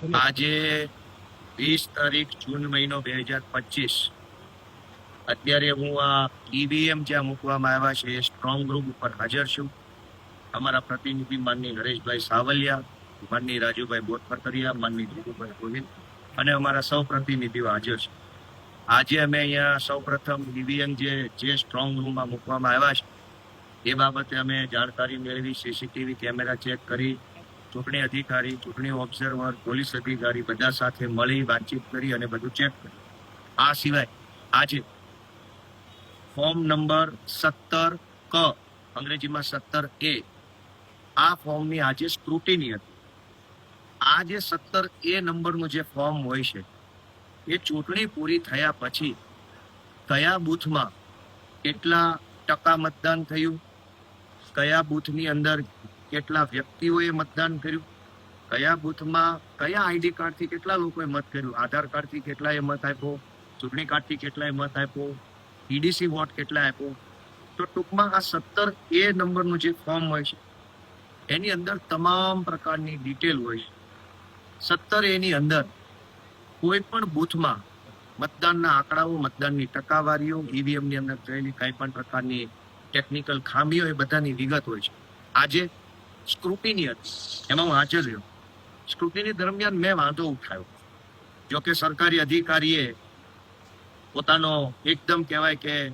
આજે વીસ તારીખ જૂન મહિનો બે હજાર પચીસ. અત્યારે હું આ ઈવીએમ જ્યાં મૂકવામાં આવ્યા છે, એ સ્ટ્રોંગ રૂમ ઉપર હાજર છું. અમારા પ્રતિનિધિ માનની નરેશભાઈ સાવલિયા, માનની રાજુભાઈ બોરફરકરિયા માનની ધીરુભાઈ ગોવિંદ અને અમારા સૌ પ્રતિનિધિઓ હાજર છે. આજે અમે અહીંયા સૌ પ્રથમ ઈવીએમ જે જે સ્ટ્રોંગ રૂમમાં મૂકવામાં આવ્યા છે, એ બાબતે અમે જાણકારી મેળવી સીસીટીવી કેમેરા ચેક કરી ચૂંટણી અધિકારી, ચૂંટણી ઓબ્ઝર્વર, પોલીસ અધિકારી બધા સાથે મળી વાતચીત કરી અને બધું ચેક કર્યું. આ સિવાય આજે ફોર્મ નંબર સત્તર ક, અંગ્રેજીમાં સત્તર એ, આ ફોર્મની આજે સ્ક્રુટિની હતી. આ જે સત્તર એ નંબરનું જે ફોર્મ હોય છે, એ ચૂંટણી પૂરી થયા પછી કયા બૂથમાં કેટલા ટકા મતદાન થયું, કયા બૂથની અંદર કેટલા વ્યક્તિઓએ મતદાન કર્યું? કયા બૂથમાં, કયા આઈડી કાર્ડથી કેટલા લોકોએ મત કર્યું? આધાર કાર્ડથી કેટલાએ મત આપ્યો? ચૂંટણી કાર્ડથી કેટલાએ મત આપ્યો? ઈડીસી વોટ કેટલા આપ્યો? તો ટૂંકમાં આ સત્તર એ નંબરનું જે ફોર્મ હોય છે, એની અંદર તમામ પ્રકારની ડિટેલ હોય છે. સત્તર એની અંદર કોઈ પણ બૂથમાં મતદાનના આંકડાઓ, મતદાનની ટકાવારીઓ ઈવીએમની અંદર થયેલી કંઈ પણ પ્રકારની ટેકનિકલ ખામીઓ, એ બધાની વિગત હોય છે. આજે સ્ક્રુટિની હતી. એમાં હું હાજર રહ્યો. સ્ક્રુટિની દરમિયાન મેં વાંધો ઉઠાવ્યો. જોકે સરકારી અધિકારીએ પોતાનો એકદમ કહેવાય કે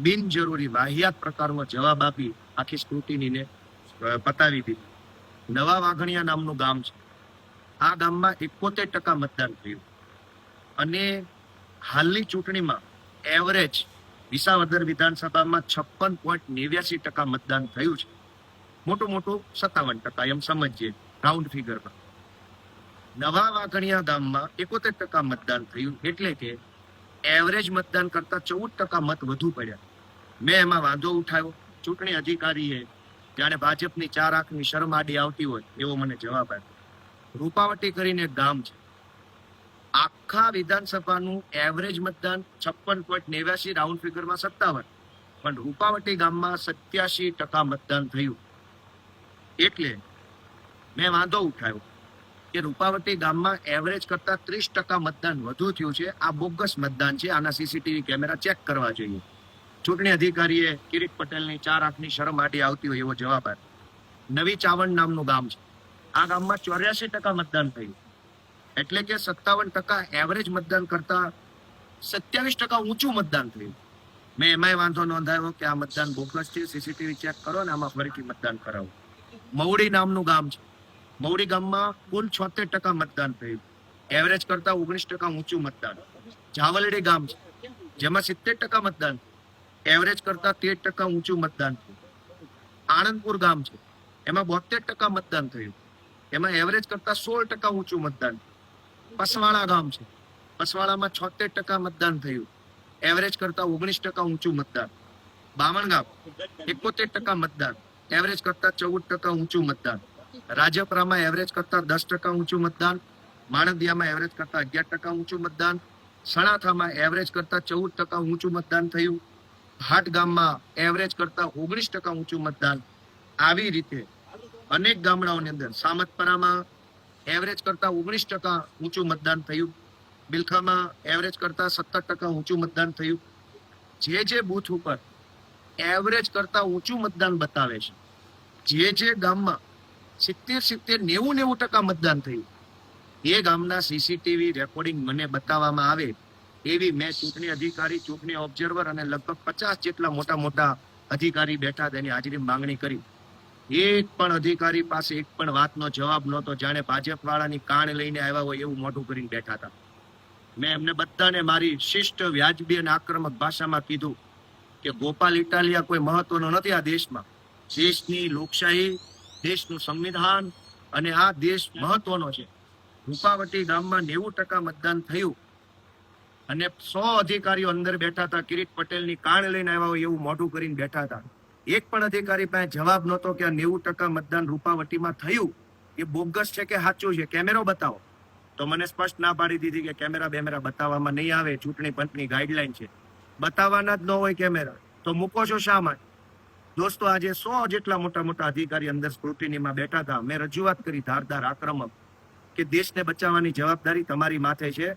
બિનજરૂરી વાહિયાત પ્રકારનો જવાબ આપી આખી સ્ક્રુટિનીને પતાવી દીધી. નવા વાઘણિયા નામનું ગામ છે. આ ગામમાં એકોતેર ટકા મતદાન થયું. અને હાલની ચૂંટણીમાં એવરેજ વિસાવદર વિધાનસભામાં છપ્પન પોઈન્ટ નેવ્યાસી ટકા મતદાન થયું છે. મોટું મોટું સત્તાવન ટકા, એમ સમજીએ રાઉન્ડ ફિગરમાં નવા વાઘણિયા ગામમાં એકોતેર ટકા મતદાન થયું, એટલે કે એવરેજ મતદાન કરતા ચૌદ ટકા મત વધુ પડ્યા. મેં એમાં વાંધો ઉઠાવ્યો. ચૂંટણી અધિકારીએ જાણે ભાજપની ચાર આંખની શરમ આડી આવતી હોય, એવો મને જવાબ આપ્યો. રૂપાવટી કરીને ગામ છે. આખા વિધાનસભાનું એવરેજ મતદાન છપ્પન પોઈન્ટ નેવ્યાસી રાઉન્ડ ફિગરમાં સત્તાવન. પણ રૂપાવટી ગામમાં સત્યાસી ટકા મતદાન થયું. એટલે મેં વાંધો ઉઠાવ્યો કે રૂપાવટી ગામમાં એવરેજ કરતા ત્રીસ ટકા મતદાન વધુ થયું છે. આ બોગસ મતદાન છે. આના સીસીટીવી કેમેરા ચેક કરવા જોઈએ. ચૂંટણી અધિકારીએ કિરીટ પટેલની ચાર આંખની શરમ આડી આવતી હોય એવો જવાબ આપ્યો. નવી ચાવણ નામનું ગામ છે. આ ગામમાં ચોર્યાસી ટકા મતદાન થયું. એટલે કે સત્તાવન ટકા એવરેજ મતદાન કરતા સત્યાવીસ ટકા ઊંચું મતદાન થયું. મેં એમાંય વાંધો નોંધાયો કે આ મતદાન બોગસ છે. સીસીટીવી ચેક કરો ને આમાં ફરીથી મતદાન કરાવો. મવડી નામનું ગામ છે. મવડી ગામમાં કુલ છોતેર ટકા મતદાન થયું. એવરેજ કરતા ઓગણીસ ટકા ઊંચું મતદાન. જાવલડી ગામ છે. જેમાં સિત્તેર ટકા મતદાન એવરેજ કરતા તેર ટકા ઊંચું મતદાન થયું. આણંદપુર ગામ છે. એમાં બોતેર ટકા મતદાન થયું. એમાં એવરેજ કરતા સોળ ટકા ઊંચું મતદાન પસવાળા ગામ છે. પસવાળામાં છોતેર ટકા મતદાન થયું. એવરેજ કરતા ઓગણીસ ટકા ઊંચું મતદાન બાવણ ગામ, એકોતેર ટકા મતદાન એવરેજ કરતા ચૌદ ટકા ઊંચું મતદાન. રાજપરામાં એવરેજ કરતા દસ ટકા ઊંચું મતદાન. માણંદિયામાં એવરેજ કરતા અગિયાર ટકા ઊંચું મતદાન. સણાથામાં એવરેજ કરતા ચૌદ ટકા ઊંચું મતદાન થયું. ભાટ ગામમાં એવરેજ કરતા ઓગણીસ ટકા ઊંચું મતદાન. આવી રીતે અનેક ગામડાઓની અંદર સામતપરામાં એવરેજ કરતા ઓગણીસ ટકા ઊંચું મતદાન થયું. બિલખામાં એવરેજ કરતા સત્તર ટકા ઊંચું મતદાન થયું. જે જે બૂથ ઉપર એવરેજ કરતા ઊંચું મતદાન બતાવે છે. જે જે ગામમાં સિત્તેર સિત્તેર નેવું નેવું ટકા મતદાન થયું. એ ગામના સીસીટીવી રેકોર્ડિંગ મને બતાવવામાં આવે એવી મેં ચૂંટણી અધિકારી, ચૂંટણી ઓબ્ઝર્વર અને લગભગ પચાસ જેટલા મોટા મોટા અધિકારી બેઠા તેની હાજરી માંગણી કરી. એક પણ અધિકારી પાસે એક પણ વાતનો જવાબ નહોતો. જાણે ભાજપ વાળાની કાણ લઈને આવ્યા હોય એવું મોઢું કરીને બેઠા હતા. મેં એમને બધાને મારી શિષ્ટ, વ્યાજબી અને આક્રમક ભાષામાં કીધું. કે ગોપાલ ઇટાલિયા કોઈ મહત્વનો નથી આ દેશમાં. દેશની લોકશાહી, દેશનું સંવિધાન અને આ દેશ મહત્વનો છે. રૂપાવટી ગામમાં નેવું ટકા મતદાન થયું અને સો અધિકારીઓ અંદર બેઠા હતા. કિરીટ પટેલની કાણ લઈને આવ્યા હોય એવું મોઢું કરીને બેઠા હતા. એક પણ અધિકારી પાસે જવાબ નહોતો કે આ નેવું ટકા મતદાન રૂપાવટીમાં થયું. એ બોગસ છે કે સાચું છે? કેમેરો બતાવો. તો મને સ્પષ્ટ ના પાડી દીધી કે કેમેરા બેમેરા બતાવવામાં નહીં આવે. ચૂંટણી પંચની ગાઈડલાઈન છે. બતાવવાના જ ન હોય કેમેરા તો મૂકો છો શા માટે? દોસ્તો, આજે સો જેટલા મોટા મોટા અધિકારી અંદર સ્ક્રુટિનીમાં બેઠા હતા. મેં રજૂઆત કરી ધારદાર આક્રમક કે દેશને બચાવવાની જવાબદારી તમારી માથે છે.